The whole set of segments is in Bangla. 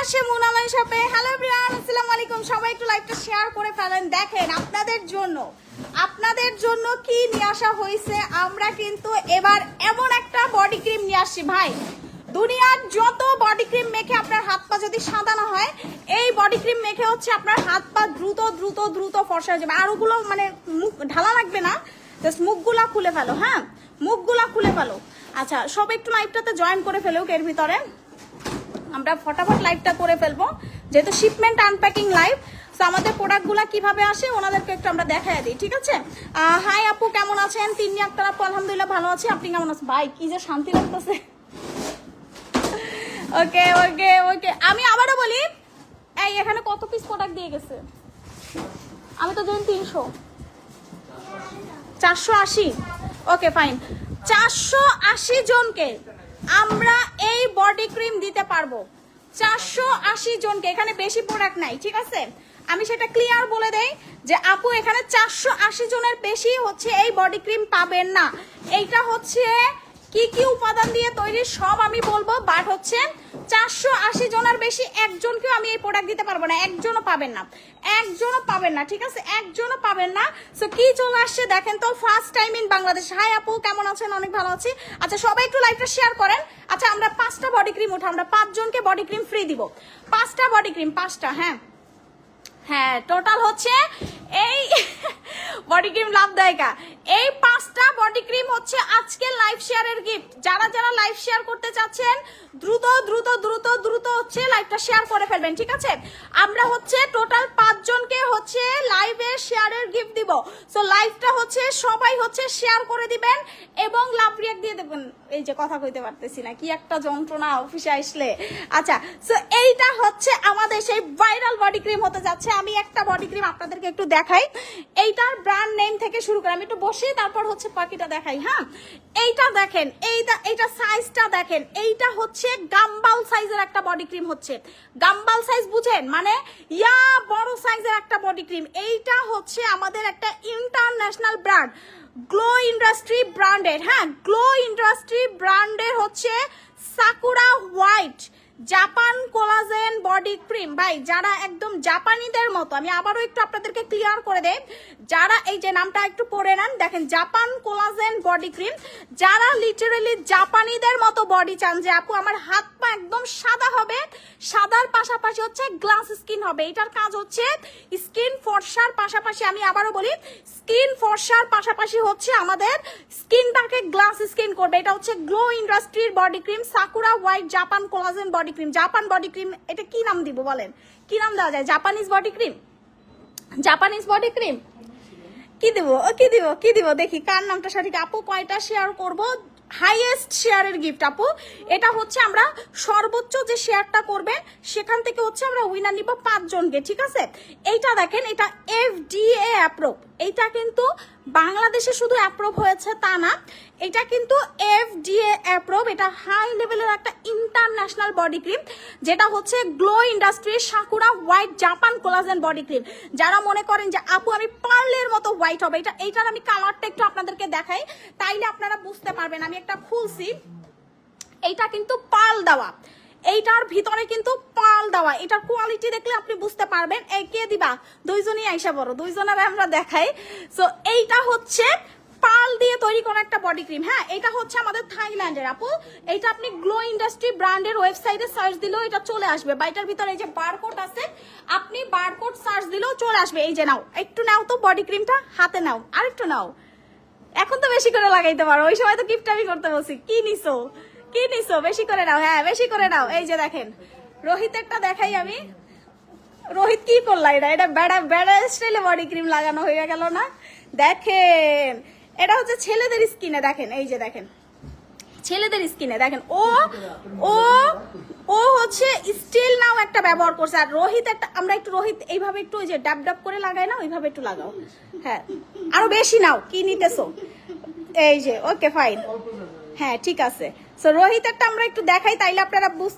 আসছে মুনামাই শপে। হ্যালো এভরিওয়ান আসসালামু আলাইকুম। সবাই একটু লাইভটা শেয়ার করে ফেলেন। দেখেন, আপনাদের জন্য আপনাদের জন্য কি নিয়ে আসা হয়েছে? আমরা কিন্তু এবার এমন একটা বডি ক্রিম নিয়ে আসছি। ভাই, দুনিয়ার যত বডি ক্রিম মেখে আপনার হাত পা যদি সাদা না হয়, এই বডি ক্রিম মেখে হচ্ছে আপনার হাত পা দ্রুত দ্রুত দ্রুত ফর্সা হয়ে যাবে। আর ওগুলো মানে মুখ, ঢালা লাগবে না। জাস্ট মুখগুলা খুলে ফেলো হ্যাঁ? মুখগুলা খুলে ফেলো। আচ্ছা সব একটু লাইভটাতে জয়েন করে ফেলো এর ভিতরে। আমরা ফটাফট লাইভটা করে ফেলব। যেহেতু শিপমেন্ট আনপ্যাকিং লাইভ তো আমাদের প্রোডাক্টগুলো কীভাবে আসে ওনাদেরকে একটু আমরা দেখাই দিই, ঠিক আছে? হাই আপু, কেমন আছেন? তিনি আক্তার আপু, আলহামদুলিল্লাহ ভালো আছি। আপনি কেমন আছেন? ভাই, কি যে শান্তি লাগতেছে। ওকে ওকে ওকে। আমি আবারও বলি, এই, এখানে কত পিস প্রোডাক্ট দিয়ে গেছে? আমি তো ধরুন তিনশো। চারশো আশি? ওকে ফাইন চারশো আশি জনকে আমরা এই বডি ক্রিম দিতে পারব। চারশো আশি জনকে, এখানে বেশি প্রোডাক্ট নাই, ঠিক আছে? আমি সেটা ক্লিয়ার বলে দেই যে, আপু, এখানে চারশো আশি জনের বেশি হচ্ছে এই বডি ক্রিম পাবেন না। এইটা হচ্ছে কি কি উপাদান দিয়ে তৈরি সব আমি বলব বাট হচ্ছে চারশো আশি জনের বেশি একজনকেও আমি এই প্রোডাক্ট দিতে পারব না। একজনও পাবেন না। একজনও পাবেন না, ঠিক আছে? একজনও পাবেন না। সো কি চলে আসছে দেখেন তো first time in Bangladesh hi আপু, কেমন আছেন? অনেক ভালো আছি। আচ্ছা সবাই একটু লাইফটা শেয়ার করেন। আচ্ছা আমরা পাঁচটা বডি ক্রিম উঠা আমরা পাঁচজনকে বডি ক্রিম ফ্রি দিব। পাঁচটা বডি ক্রিম পাঁচটা হ্যাঁ? হ্যাঁ টোটাল হচ্ছে এই বডি ক্রিম লাভদায়িকা। এই পাঁচটা বডি ক্রিম হচ্ছে আজকে লাইভ শেয়ারের গিফট যারা যারা লাইভ শেয়ার করতে চাচ্ছেন, দ্রুত দ্রুত দ্রুত দ্রুত হচ্ছে লাইভটা শেয়ার করে ফেলবেন, ঠিক আছে? আমরা হচ্ছে টোটাল পাঁচজনকে হচ্ছে লাইভে শেয়ারের গিফট দিব। সো লাইভটা হচ্ছে সবাই হচ্ছে শেয়ার করে দিবেন এবং লাভ রিয়াক্ট দিয়ে দেবেন। এই যে কথা কইতে পারতেছি না, কি একটা যন্ত্রণা অফিসে আসলে। আচ্ছা সো এইটা হচ্ছে আমাদের সেই ভাইরাল বডি ক্রিম হতে যাচ্ছে। আমি একটা বডি ক্রিম আপনাদেরকে একটু দেখাই। এইটার ব্র্যান্ড নেম থেকে শুরু করে, আমি একটু বসে তারপর হচ্ছে বাকিটা দেখাই হ্যাঁ? এইটা দেখেন, এইটা এইটা সাইজটা দেখেন, এইটা হচ্ছে গাম্বাল সাইজের একটা বডি ক্রিম হচ্ছে। গাম্বাল সাইজ বুঝেন? মানে ইয়া, বড় সাইজের একটা বডি ক্রিম এইটা হচ্ছে আমাদের একটা ইন্টারন্যাশনাল ব্র্যান্ড গ্লো ইন্ডাস্ট্রি ব্র্যান্ডের হ্যাঁ? গ্লো ইন্ডাস্ট্রি ব্র্যান্ডের হচ্ছে Sakura white Japan collagen body cream. ভাই, যারা একদম জাপানিদের মতো, আমি আবারও একটু আপনাদেরকে ক্লিয়ার করে দেই, যারা এই যে নামটা একটু পড়ে নেন, দেখেন, জাপান কোলাজেন বডি ক্রিম। যারা লিটারেলি জাপানিদের মতো বডি চান যে, আপু, আমার হাত পা একদম সাদা হবে, সাদার পাশাপাশি হচ্ছে গ্লাস স্কিন হবে। এটার কাজ হচ্ছে স্কিন ফর্সার পাশাপাশি, আমি আবারও বলি স্কিন ফর্সার পাশাপাশি হচ্ছে আমাদের স্কিনটাকে গ্লাস স্কিন করবে। এটা হচ্ছে গ্লো ইন্ডাস্ট্রির body cream Sakura white Japan collagen body cream Japan body cream এটা কি নাম দিব বলেন? কি নাম দেওয়া যায়? Japanese body cream Japanese body cream কি দিব? ও, কি দিব? কি দিব? দেখি, কার নামটা সঠিক? আপু, কয়টা শেয়ার করব? হাইয়েস্ট শেয়ারের গিফট আপু। এটা হচ্ছে আমরা সর্বোচ্চ যে শেয়ারটা করবে, সেখান থেকে হচ্ছে আমরা উইনার নিব পাঁচজনকে, ঠিক আছে? এইটা দেখেন, এটা এফডিএ অ্যাপ্রুভ এইটা কিন্তু বাংলাদেশে শুধু অ্যাপ্রুভ হয়েছে তা না, এটা কিন্তু এফডিএ অ্যাপ্রুভ এটা হাই লেভেলের একটা ইন্টারন্যাশনাল বডি ক্রিম যেটা হচ্ছে গ্লো ইন্ডাস্ট্রির Sakura white Japan collagen body cream যারা মনে করেন যে, আপু, আমি পার্লের মতো হোয়াইট হবে, এটা এইটার আমি কালারটা একটু আপনাদেরকে দেখাই, তাইলে আপনারা বুঝতে পারবেন, আমি একটা খুলছি। এইটা কিন্তু পাল দেওয়া। এইটার ভিতরে কিন্তু পাল দেওয়া। এটার কোয়ালিটি দেখলে আপনি বুঝতে পারবেন। একে দিবা? দুইজনই আইসা বড় দুইজনের আমরা দেখাই। সো এইটা হচ্ছে পাল দিয়ে তৈরি করা একটা বডি ক্রিম হ্যাঁ? এটা হচ্ছে আমাদের থাইল্যান্ডের, আপু। এইটা আপনি গ্লো ইন্ডাস্ট্রি ব্র্যান্ডের ওয়েবসাইটে সার্চ দিলেও এটা চলে আসবে। বা এটার ভিতরে এই যে বারকোড আছে, আপনি বারকোড সার্চ দিলেও চলে আসবে। এই যে নাও, একটু নাও তো বডি ক্রিমটা হাতে নাও। আরেকটু নাও। এখন তো বেশি করে লাগাইতে পারো। ওই সময় তো গিফট আমি করতে বলছি। কি নিছো? কি নিছো? বেশি করে নাও হ্যাঁ বেশি করে নাও। এই যে দেখেন, রোহিতেরটা দেখাই আমি। রোহিত কি করলা এটা? এটা বেড়া বেড়া স্টাইলে বডি ক্রিম লাগানো হয়ে গেল না? দেখেন, এটা হচ্ছে ছেলেদের স্কিনে, দেখেন, এই যে দেখেন। ছেলেদের স্কিনে, দেখেন, ও ও ও হচ্ছে স্টিল নাও একটা ব্যবহার করছে। আর রোহিত একটা, আমরা একটু রোহিত, এইভাবে একটু ওই যে ডাব ডাব করে লাগাই না, ওইভাবে একটু লাগাও। হ্যাঁ আরও বেশি নাও, কি নিতেছো? এই যে ওকে ফাইন হ্যাঁ ঠিক আছে। সো রোহিত একটা আমরা একটু দেখাই তাইলে আপনারা বুঝ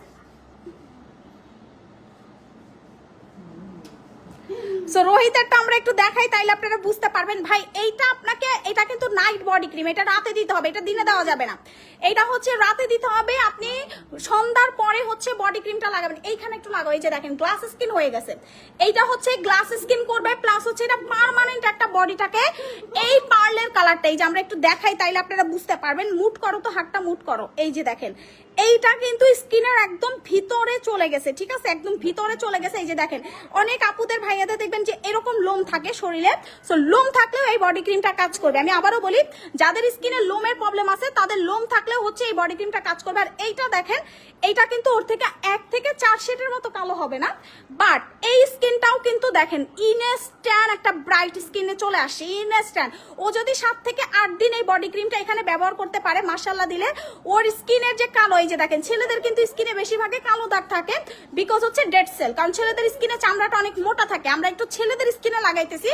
সো রোহিতেরটা আমরা একটু দেখাই, তাইলে আপনারা বুঝতে পারবেন। ভাই, এইটা আপনাকে, এটা কিন্তু নাইট বডি ক্রিম এটা রাতে দিতে হবে, এটা দিনে দেওয়া যাবে না। এটা হচ্ছে রাতে দিতে হবে, আপনি সন্ধ্যার পরে হচ্ছে বডি ক্রিমটা লাগাবেন। এইখানে একটু লাগাও, এই যে দেখেন গ্লাস স্কিন হয়ে গেছে। এইটা হচ্ছে গ্লাস স্কিন করবে প্লাস হচ্ছে এটা পার্মানেন্ট একটা বডিটাকে এই পার্লের কালারটা এই যে আমরা একটু দেখাই, তাইলে আপনারা বুঝতে পারবেন। মুট করো তো, হাতটা মুট করো। এই যে দেখেন এইটা কিন্তু স্কিনের একদম ভিতরে চলে গেছে, ঠিক আছে? একদম ভিতরে চলে গেছে। এই যে দেখেন, অনেক আপুদের ভাইয়াদের দেখবেন যে এরকম লোম থাকে শরীরে সো লোম থাকলেও এই বডি ক্রিমটা কাজ করবে। আমি আবারও বলি, যাদের স্কিনে লোমের প্রবলেম আছে, তাদের লোম থাকলেও হচ্ছে এই বডি ক্রিমটা কাজ করবে। আর এইটা দেখেন, এইটা কিন্তু ওর থেকে এক থেকে চার শেডের মতো কালো হবে না বাট এই স্কিনটাও কিন্তু দেখেন ইনস্ট্যান্ট একটা ব্রাইট স্কিনে চলে আসে ইনস্ট্যান্ট ও যদি সাত থেকে আট দিন এই বডি ক্রিমটা এখানে ব্যবহার করতে পারে মাসাল্লাহ দিলে, ওর স্কিনের যে কালো, এই যে দেখেন, ছেলেদের কিন্তু স্কিনে বেশিরভাগে কালো দাগ থাকে বিকজ হচ্ছে ডেড সেল কারণ ছেলেদের স্কিনে চামড়াটা অনেক মোটা থাকে। আমরা একটু ছেলেদের স্কিনে লাগাইতেছি।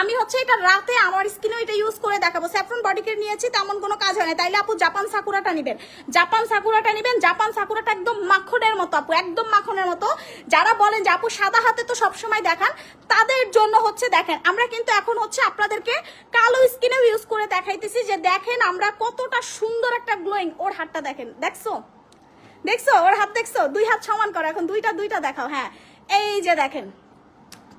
আমি হচ্ছে এটা রাতে আমার স্কিনে এটা ইউজ করে দেখাবো। স্যাফরন ক্রিম নিয়েছি, তেমন কোনো কাজ হয় না। তাইলে আপু জাপান সাকুরাটা নেবেন। জাপান সাকুরাটা নেবেন। জাপান সাকুরাটা একদম মাখনের মতো আপু, একদম মাখনের মতো। যারা বলেন যে, আপু, সাদা হাতে তো সবসময় দেখান, তাদের জন্য হচ্ছে দেখেন, আমরা কিন্তু এখন হচ্ছে আপনাদেরকে কালো স্কিনেও ইউজ করে দেখাইতেছি যে, দেখেন আমরা কতটা সুন্দর একটা গ্লোয়িং ওর হাতটা দেখেন, দেখছ? দেখছ? ওর হাত দেখছ? দুই হাত সমান করো। এখন দুইটা দুইটা দেখাও হ্যাঁ। এই যে দেখেন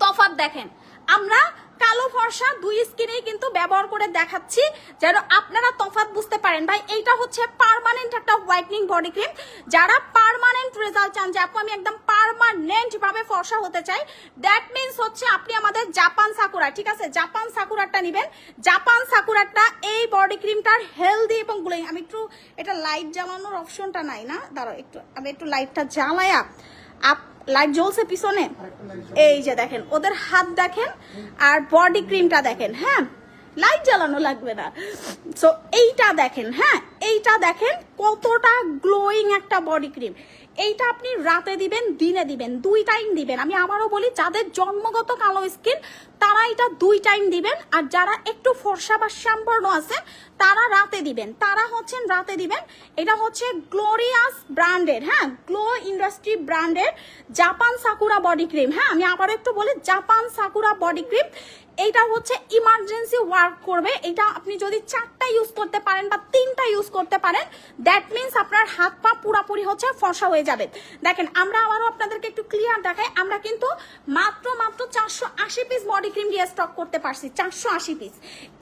তফাত দেখেন। আমরা কালো ফর্সা দুই স্কিনেই কিন্তু ব্যবহার করে দেখাচ্ছি যেন আপনারা তফাৎ বুঝতে পারেন। ভাই, এইটা হচ্ছে পার্মানেন্ট একটা হোয়াইটনিং বডি ক্রিম যারা পার্মানেন্ট রেজাল্ট চান, যে আপু, আমি একদম পার্মানেন্ট ভাবে ফর্সা হতে চাই দ্যাট মিন্স হচ্ছে আপনি আমাদের জাপান সাকুরা ঠিক আছে? জাপান সাকুরাটা নেবেন। জাপান সাকুরাটা এই বডি ক্রিমটার হেলদি এবং গ্লোয়িং আমি একটু, এটা লাইট জ্বালানোর অপশনটা নাই না? দাঁড়াও, একটু, আমি একটু লাইটটা জ্বালায়া, আপ লাইট জ্বলছে পিছনে এই যে দেখেন, ওদের হাত দেখেন আর বডি ক্রিমটা দেখেন হ্যাঁ? লাইট জ্বালানো লাগবে না। সো এইটা দেখেন হ্যাঁ? এইটা দেখেন কতটা গ্লোয়িং একটা বডি ক্রিম এইটা আপনি রাতে দিবেন, দিনে দিবেন, দুই টাইম দিবেন। আমি আবারও বলি, যাদের জন্মগত কালো স্কিন তারা এটা দুই টাইম দিবেন। আর যারা একটু ফর্সা বা শ্যামবর্ণ আছে, তারা রাতে দিবেন। তারা হচ্ছেন রাতে দিবেন। এটা হচ্ছে গ্লোরিয়াস ব্র্যান্ডের হ্যাঁ? গ্লো ইন্ডাস্ট্রি ব্র্যান্ডের জাপান সাকুরা বডি ক্রিম হ্যাঁ? আমি আবারও একটু বলি জাপান সাকুরা বডি ক্রিম এইটা হচ্ছে ইমার্জেন্সি ওয়ার্ক করবে। এটা আপনি যদি চারটা ইউজ করতে পারেন বা তিনটা ইউজ করতে পারেন দ্যাট মিন্স আপনার হাত পা পুরাপুরি হচ্ছে ফসা হয়ে যাবে। দেখেন, আমরা আবারও আপনাদেরকে একটু ক্লিয়ার দেখাই, আমরা কিন্তু মাত্র মাত্র চারশো আশি পিস বডি ক্রিম দিয়ে স্টক করতে পারছি, চারশো আশি পিস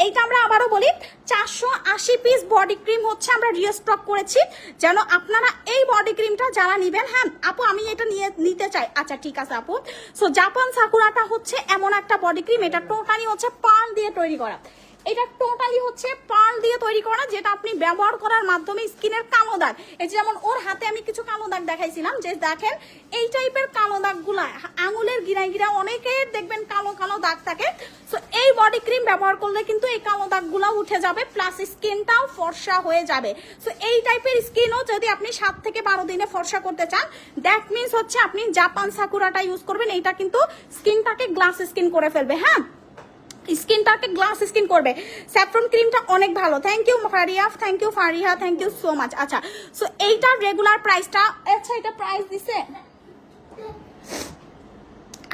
এইটা আমরা আবারও বলি, চারশো আশি পিস বডি ক্রিম হচ্ছে আমরা রিস্টক করেছি, যেন আপনারা এই বডি ক্রিমটা যারা নিবেন হ্যাঁ আপু, আমি এটা নিয়ে, নিতে চাই। আচ্ছা ঠিক আছে, আপু। সো জাপান সাকুরাটা হচ্ছে এমন একটা বডি ক্রিম এটা টোটালি হচ্ছে পার্ল দিয়ে তৈরি করা। এটা টোটালি হচ্ছে পার্ল দিয়ে তৈরি করা, যেটা আপনি ব্যবহার করার মাধ্যমে স্কিনের কালো দাগ। এই যেমন ওর হাতে আমি কিছু কালো দাগ দেখাইছিলাম, যে দেখেন এই টাইপের কালো দাগগুলা, আঙুলের গিরায় গিরা অনেকের দেখবেন কালো কালো দাগ থাকে। সো এই বডি ক্রিম ব্যবহার করলে কিন্তু এই কালো দাগগুলো উঠে যাবে প্লাস স্কিনটাও ফর্সা হয়ে যাবে। সো এই টাইপের স্কিনও যদি আপনি সাত থেকে বারো দিনে ফর্সা করতে চান দ্যাট মিনস হচ্ছে আপনি জাপান সাকুরাটা ইউজ করবেন, এইটা কিন্তু স্কিনটাকে গ্লাস স্কিন করে ফেলবে হ্যাঁ? স্কিনটাকে গ্লাস স্কিন করবে। স্যাফরন ক্রিমটা অনেক ভালো। Thank you Faria. Thank you Fariha thank you so much আচ্ছা সো এইটার রেগুলার প্রাইসটা আচ্ছা এটা প্রাইস দিছে?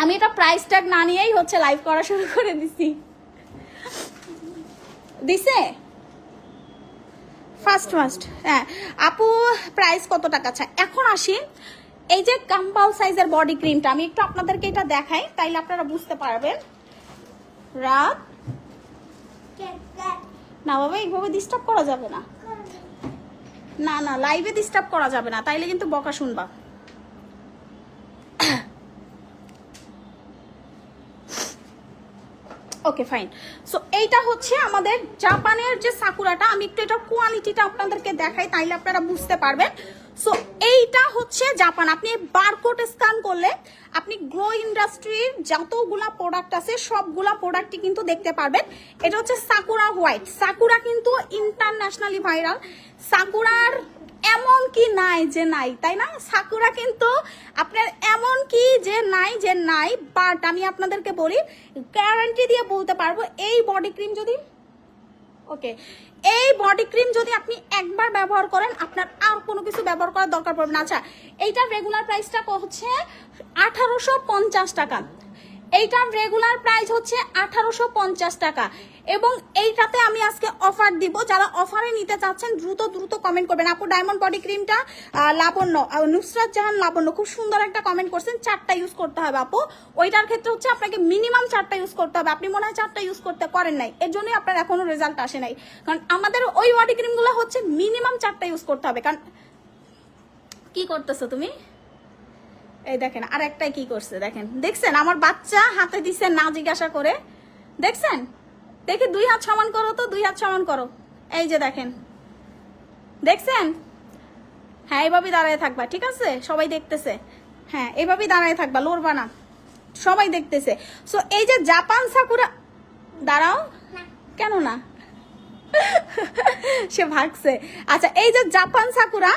আমি এটা প্রাইস ট্যাগ না নিয়েই হচ্ছে লাইভ করা শুরু করে দিছি। দিছে? ফার্স্ট ফার্স্ট হ্যাঁ। আপু প্রাইস কত টাকা? আচ্ছা এখন আসি। এই যে কাম্পাল সাইজের বডি ক্রিমটা আমি একটু আপনাদেরকে এটা দেখাই, তাইলে আপনারা বুঝতে পারবেন। রাত? না বাবা এইভাবে ডিস্টার্ব করা যাবে না। না না লাইভে ডিস্টার্ব করা যাবে না। তাইলে কিন্তু বকা শুনবা। ওকে ফাইন সো এইটা হচ্ছে আমাদের জাপানের যে সাকুরাটা আমি একটু এটা কোয়ালিটিটা আপনাদেরকে দেখাই, তাইলে আপনারা বুঝতে পারবেন। সো এইটা হচ্ছে জাপান। আপনি বারকোড স্ক্যান করলে আপনি গ্রো ইন্ডাস্ট্রির যতগুলা প্রোডাক্ট আছে, সবগুলা প্রোডাক্টই কিন্তু দেখতে পারবেন। এটা হচ্ছে সাকুরা হোয়াইট সাকুরা কিন্তু ইন্টারন্যাশনালি ভাইরাল সাকুরার কি নাই, যে নাই, তাই না? সাকুরা কিন্তু আপনার এমন কি যে নাই যে নাই বাট আমি আপনাদেরকে বলি গ্যারান্টি দিয়ে বলতে পারব, এই বডি ক্রিম যদি ওকে এই বডি ক্রিম যদি আপনি একবার ব্যবহার করেন, আপনার আর কোনো কিছু ব্যবহার করার দরকার পড়বে না। আচ্ছা এইটার রেগুলার প্রাইসটা হচ্ছে আঠারোশো পঞ্চাশ টাকা। এইটার রেগুলার প্রাইস হচ্ছে আঠারোশো পঞ্চাশ টাকা। এবং এইটাতে আমি আজকে অফার দিব। যারা অফারে নিতে চাচ্ছেন, দ্রুত দ্রুত কমেন্ট করবেন। আপু ডায়মন্ড বডি ক্রিমটা লাবণ্য নুসরাত জাহান লাবণ্য, খুব সুন্দর একটা কমেন্ট করছেন। চারটা ইউজ করতে হবে আপু। ওইটার ক্ষেত্রে হচ্ছে আপনাকে মিনিমাম চারটা ইউজ করতে হবে। আপনি মনে হয় চারটা ইউজ করতে করেন নাই। এর জন্যই আপনার এখনও রেজাল্ট আসে নাই। কারণ আমাদের ওই বডি ক্রিমগুলো হচ্ছে মিনিমাম চারটা ইউজ করতে হবে। কারণ কি করতেছো তুমি? এই দেখেন, আর একটাই কি করছে, দেখেন। দেখছেন, আমার বাচ্চা হাতে দিছে না জিজ্ঞাসা করে। দেখছেন? দেখি দুই হাত সমান করো তো, দুই হাত সমান করো। এই যে দেখেন। দেখছেন? হ্যাঁ এইভাবেই দাঁড়ায় থাকবা, ঠিক আছে? সবাই দেখতেছে। হ্যাঁ এইভাবেই দাঁড়ায় থাকবা, লড়বা না। সবাই দেখতেছে। সো এই যে জাপান সাকুরা দাঁড়াও। কেন না? সে ভাগছে। আচ্ছা এই যে জাপান সাকুরা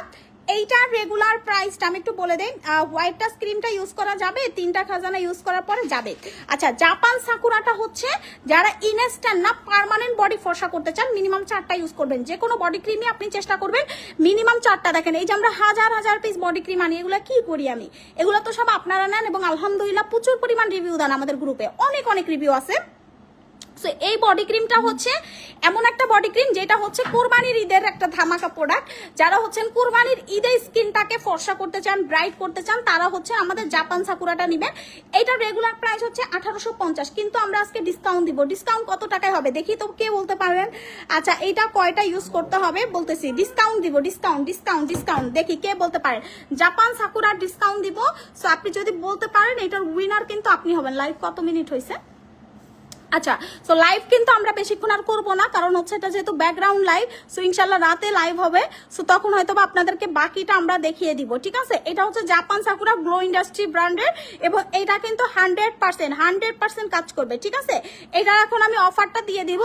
এইটার রেগুলার প্রাইসটা আমি একটু বলে দেই হোয়াইটটা স্ক্রিনটা ইউজ করা যাবে, তিনটা খাজানা ইউজ করার পরে যাবে। আচ্ছা জাপান সাকুরাটা হচ্ছে যারা ইনস্ট্যান্ট না পার্মানেন্ট বডি ফর্সা করতে চান মিনিমাম চারটা ইউজ করবেন। যে কোনো বডি ক্রিমই আপনি চেষ্টা করবেন মিনিমাম চারটা। দেখেন, এই যে আমরা হাজার হাজার পিস বডি ক্রিম আনি, এগুলো কি করি আমি? এগুলো তো সব আপনারা নেন এবং আলহামদুলিল্লাহ প্রচুর পরিমাণ রিভিউ দেন আমাদের গ্রুপে অনেক অনেক রিভিউ আছে। সো এই বডি ক্রিমটা হচ্ছে এমন একটা বডি ক্রিম যেটা হচ্ছে কুরবানির ঈদের একটা ধামাকা প্রোডাক্ট যারা হচ্ছেন কুরবানির ঈদে স্কিনটাকে ফর্সা করতে চান ব্রাইট করতে চান, তারা হচ্ছে আমাদের জাপান সাকুরাটা নেবেন। এটা রেগুলার প্রাইস হচ্ছে আঠারোশো পঞ্চাশ। কিন্তু আমরা আজকে ডিসকাউন্ট দিব। ডিসকাউন্ট কত টাকায় হবে? দেখি তো কে বলতে পারবেন আচ্ছা এটা কয়টা ইউজ করতে হবে? বলতেছি ডিসকাউন্ট দিব। ডিসকাউন্ট ডিসকাউন্ট ডিসকাউন্ট দেখি কে বলতে পারেন। জাপান সাকুরার ডিসকাউন্ট দিব। সো আপনি যদি বলতে পারেন, এটার উইনার কিন্তু আপনি হবেন। লাইভ কত মিনিট হয়েছে আচ্ছা সো লাইভ কিন্তু আমরা বেশিক্ষণ আর করব না, কারণ হচ্ছে এটা যেহেতু ব্যাকগ্রাউন্ড লাইভ সো ইনশাল্লাহ রাতে লাইভ হবে সো তখন হয়তো আপনাদেরকে বাকিটা আমরা দেখিয়ে দিব, ঠিক আছে? এটা হচ্ছে জাপান সাকুরা গ্লো ইন্ডাস্ট্রি ব্র্যান্ডের, এবং এটা কিন্তু হান্ড্রেড পার্সেন্ট হান্ড্রেড পার্সেন্ট কাজ করবে, ঠিক আছে? এটার এখন আমি অফারটা দিয়ে দিব,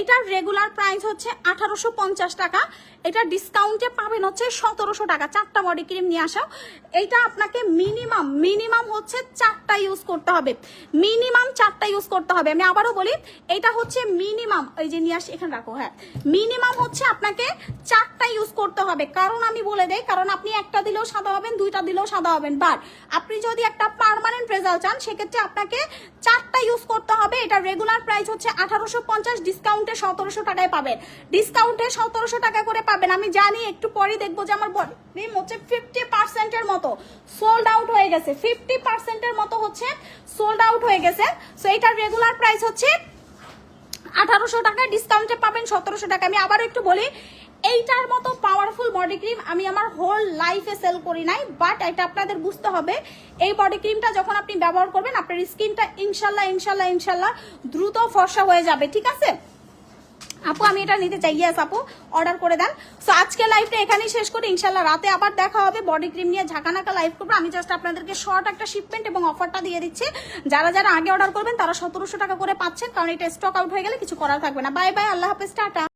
এটার রেগুলার প্রাইস হচ্ছে আঠারোশো পঞ্চাশ টাকা, এটা ডিসকাউন্টে পাবেন হচ্ছে সতেরোশো টাকা, চারটা বডি ক্রিম নিয়ে আসাও। এটা আপনাকে মিনিমাম মিনিমাম হচ্ছে চারটা ইউজ করতে হবে মিনিমাম চারটা ইউজ করতে হবে, আমি আবারও বলি, এটা হচ্ছে মিনিমাম এই যে নিয়ে আসি, এখানে রাখো হ্যাঁ। মিনিমাম হচ্ছে আপনাকে চারটা ইউজ করতে হবে। কারণ আমি বলে দেই, কারণ আপনি একটা দিলেও সাদা হবেন, দুইটা দিলেও সাদা হবেন। বাট আপনি যদি একটা পার্মানেন্ট রেজাল্ট চান, সেক্ষেত্রে আপনাকে চারটা ইউজ করতে হবে। এটা রেগুলার প্রাইস হচ্ছে আঠারোশো পঞ্চাশ ডিসকাউন্টে সতেরোশো টাকায় পাবেন। ডিসকাউন্টে সতেরোশো টাকা করে পাবেন। আমি জানি, একটু পরে দেখব যে আমার বডি হচ্ছে ফিফটি পার্সেন্টের মতো। সোল্ড আউট হয়ে গেছে। ফিফটি পার্সেন্টের মতো হচ্ছে সোল্ড আউট হয়ে গেছে। সো এটার রেগুলার প্রাইস হচ্ছে আঠারোশো টাকা ডিসকাউন্টে পাবেন, সতেরোশো টাকা আমি আবারও একটু বলি, এইটার মতো পাওয়ারফুল বডি ক্রিম আমি আমার হোল লাইফে সেল করি নাই বাট এটা আপনাদের বুঝতে হবে, এই বডি ক্রিমটা যখন আপনি ব্যবহার করবেন, আপনার স্কিনটা ইনশাল্লাহ ইনশাল্লাহ ইনশাল্লাহ দ্রুত ফর্সা হয়ে যাবে, ঠিক আছে? আপু, আমি এটা নিতে চাই। ইয়াস আপু অর্ডার করে দেন। সো আজকে লাইভটা এখানেই শেষ করি। ইনশাল্লাহ রাতে আবার দেখা হবে। বডি ক্রিম নিয়ে ঝাঁকানাকা লাইভ করব। আমি জাস্ট আপনাদেরকে শর্ট একটা শিপমেন্ট এবং অফারটা দিয়ে দিচ্ছি। যারা যারা আগে অর্ডার করবেন, তারা সতেরোশো টাকা করে পাচ্ছেন, কারণ এটা স্টক আউট হয়ে গেলে কিছু করার থাকবে না। বাই বাই আল্লাহ হাফেজ, টাটা।